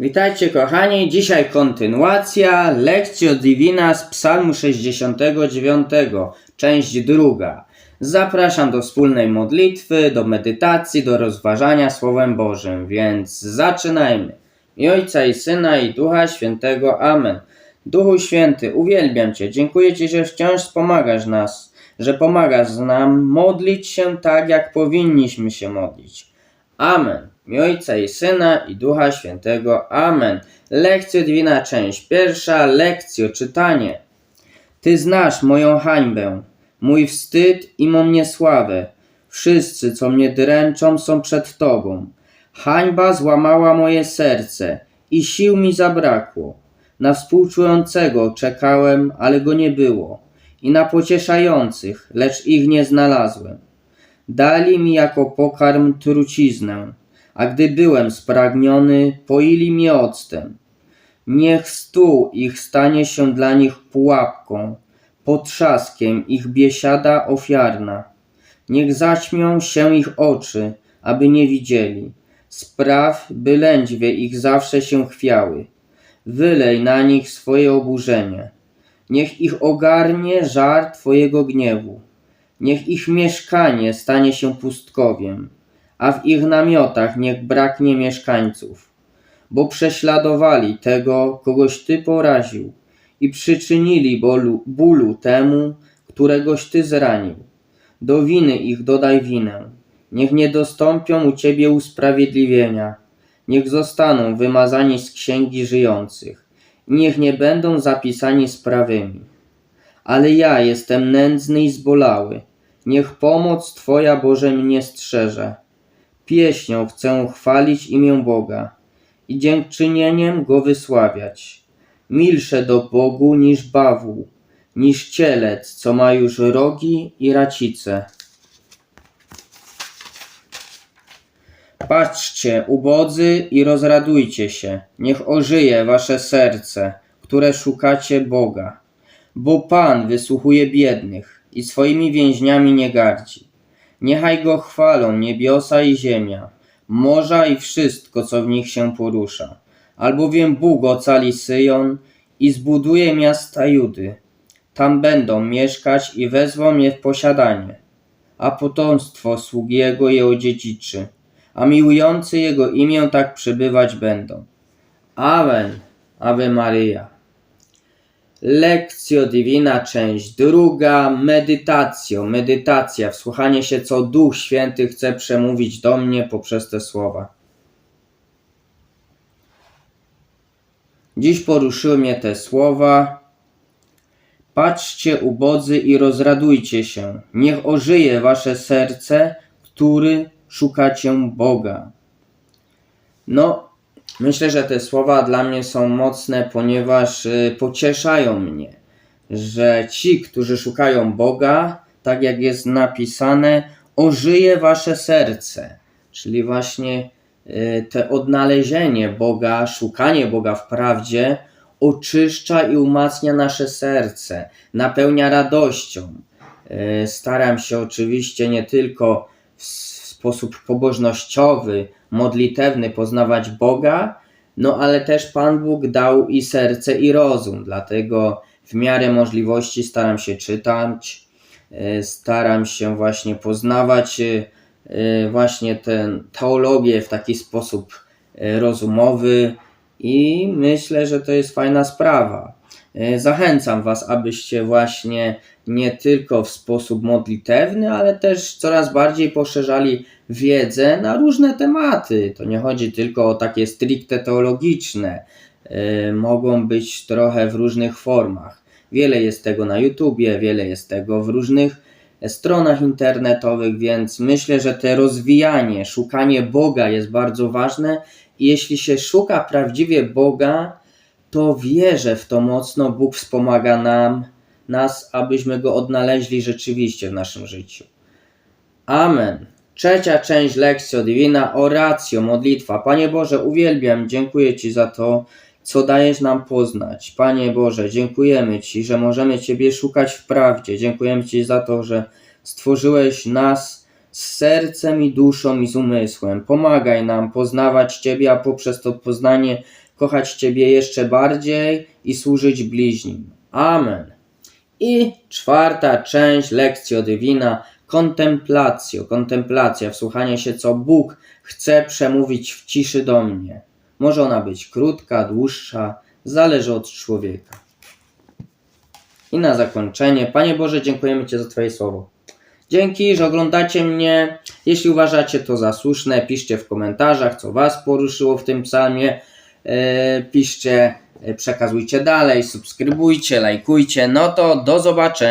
Witajcie kochani, dzisiaj kontynuacja Lectio Divina z psalmu 69, część druga. Zapraszam do wspólnej modlitwy, do medytacji, do rozważania Słowem Bożym, więc zaczynajmy. I Ojca i Syna i Ducha Świętego. Amen. Duchu Święty, uwielbiam Cię, dziękuję Ci, że wciąż wspomagasz nas, że pomagasz nam modlić się tak, jak powinniśmy się modlić. Amen. Imię Ojca i Syna i Ducha Świętego. Amen. Lekcja Dwina, część pierwsza. Lekcjo, czytanie. Ty znasz moją hańbę, mój wstyd i mą niesławę. Wszyscy, co mnie dręczą, są przed Tobą. Hańba złamała moje serce i sił mi zabrakło. Na współczującego czekałem, ale go nie było. I na pocieszających, lecz ich nie znalazłem. Dali mi jako pokarm truciznę, a gdy byłem spragniony, poili mnie octem. Niech stół ich stanie się dla nich pułapką, potrzaskiem ich biesiada ofiarna. Niech zaćmią się ich oczy, aby nie widzieli. Spraw, by lędźwie ich zawsze się chwiały. Wylej na nich swoje oburzenie. Niech ich ogarnie żar Twojego gniewu. Niech ich mieszkanie stanie się pustkowiem, a w ich namiotach niech braknie mieszkańców. Bo prześladowali tego, kogoś Ty poraził i przyczynili bolu, bólu temu, któregoś Ty zranił. Do winy ich dodaj winę. Niech nie dostąpią u Ciebie usprawiedliwienia. Niech zostaną wymazani z księgi żyjących. Niech nie będą zapisani z prawymi. Ale ja jestem nędzny i zbolały. Niech pomoc Twoja Boże mnie strzeże. Pieśnią chcę chwalić imię Boga i dziękczynieniem Go wysławiać. Milsze do Bogu niż bawół, niż cielec, co ma już rogi i racice. Patrzcie, ubodzy, i rozradujcie się. Niech ożyje wasze serce, które szukacie Boga. Bo Pan wysłuchuje biednych i swoimi więźniami nie gardzi. Niechaj Go chwalą niebiosa i ziemia, morza i wszystko, co w nich się porusza. Albowiem Bóg ocali Syjon i zbuduje miasta Judy. Tam będą mieszkać i wezwą je w posiadanie, a potomstwo sług Jego je odziedziczy, a miłujący Jego imię tak przebywać będą. Amen. Ave Maria. Lekcjo Divina, część druga, medytacjo, medytacja, wsłuchanie się, co Duch Święty chce przemówić do mnie poprzez te słowa. Dziś poruszyły mnie te słowa. Patrzcie, ubodzy, i rozradujcie się. Niech ożyje wasze serce, który szukacie Boga. No, Myślę, że te słowa dla mnie są mocne, ponieważ y, pocieszają mnie, że ci, którzy szukają Boga, tak jak jest napisane, ożyje wasze serce. Czyli właśnie y, te odnalezienie Boga, szukanie Boga w prawdzie oczyszcza i umacnia nasze serce, napełnia radością. Y, Staram się oczywiście nie tylko w sposób pobożnościowy, modlitewny poznawać Boga, no ale też Pan Bóg dał i serce, i rozum, dlatego w miarę możliwości staram się czytać, e, staram się właśnie poznawać e, e, właśnie tę teologię w taki sposób rozumowy i myślę, że to jest fajna sprawa. Zachęcam Was, abyście właśnie nie tylko w sposób modlitewny, ale też coraz bardziej poszerzali wiedzę na różne tematy. To nie chodzi tylko o takie stricte teologiczne, yy, mogą być trochę w różnych formach. Wiele jest tego na YouTubie, wiele jest tego w różnych stronach internetowych, więc myślę, że te rozwijanie, szukanie Boga jest bardzo ważne. I jeśli się szuka prawdziwie Boga, to wierzę w to mocno. Bóg wspomaga nam, nas, abyśmy go odnaleźli rzeczywiście w naszym życiu. Amen. Trzecia część Lekcja Divina, oracjo, modlitwa. Panie Boże, uwielbiam, dziękuję Ci za to, co dajesz nam poznać. Panie Boże, dziękujemy Ci, że możemy Ciebie szukać w prawdzie. Dziękujemy Ci za to, że stworzyłeś nas z sercem i duszą i z umysłem. Pomagaj nam poznawać Ciebie, a poprzez to poznanie kochać Ciebie jeszcze bardziej i służyć bliźnim. Amen. I czwarta część lekcji o Dywina, kontemplacjo, kontemplacja, wsłuchanie się, co Bóg chce przemówić w ciszy do mnie. Może ona być krótka, dłuższa, zależy od człowieka. I na zakończenie, Panie Boże, dziękujemy Ci za Twoje słowo. Dzięki, że oglądacie mnie. Jeśli uważacie to za słuszne, piszcie w komentarzach, co Was poruszyło w tym psalmie. E, piszcie, e, przekazujcie dalej, subskrybujcie, lajkujcie. No to do zobaczenia.